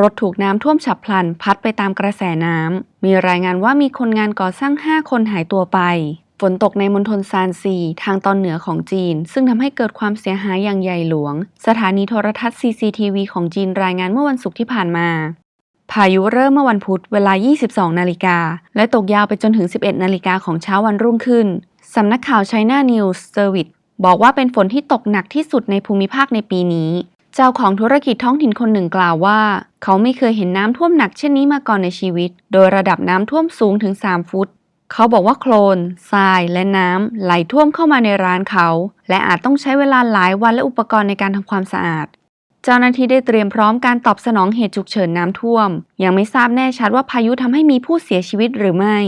รถถูกน้ำท่วมฉับพลันพัดไปตามกระแสน้ำ มีรายงานว่ามีคนงานก่อสร้าง 5 คนหายตัวไป ฝนตกในมณฑลซานซี ทางตอนเหนือของจีน ซึ่งทำให้เกิดความเสียหายอย่างใหญ่หลวง สถานีโทรทัศน์ CCTV ของจีนรายงานเมื่อวันศุกร์ที่ผ่านมา พายุเริ่มเมื่อวันพุธเวลา 22 นาฬิกา และตกยาวไปจนถึง 11 นาฬิกาของเช้าวันรุ่งขึ้น สำนักข่าว China News Service บอกว่าเป็นฝนที่ตกหนักที่สุดในภูมิภาคในปีนี้ จ้าของธุรกิจท้องถิ่นคนหนึ่งกล่าวว่า เขาไม่เคยเห็นน้ำท่วมหนักเช่นนี้มาก่อนในชีวิต โดยระดับน้ำท่วมสูงถึง 3 ฟุต เขาบอกว่าโคลน ทราย และน้ำไหลท่วมเข้ามาในร้านเขา และอาจต้องใช้เวลาหลายวันและอุปกรณ์ในการทำความสะอาด เจ้าหน้าที่ได้เตรียมพร้อมการตอบสนองเหตุฉุกเฉินน้ำท่วม ยังไม่ทราบแน่ชัดว่าพายุทำให้มีผู้เสียชีวิตหรือไม่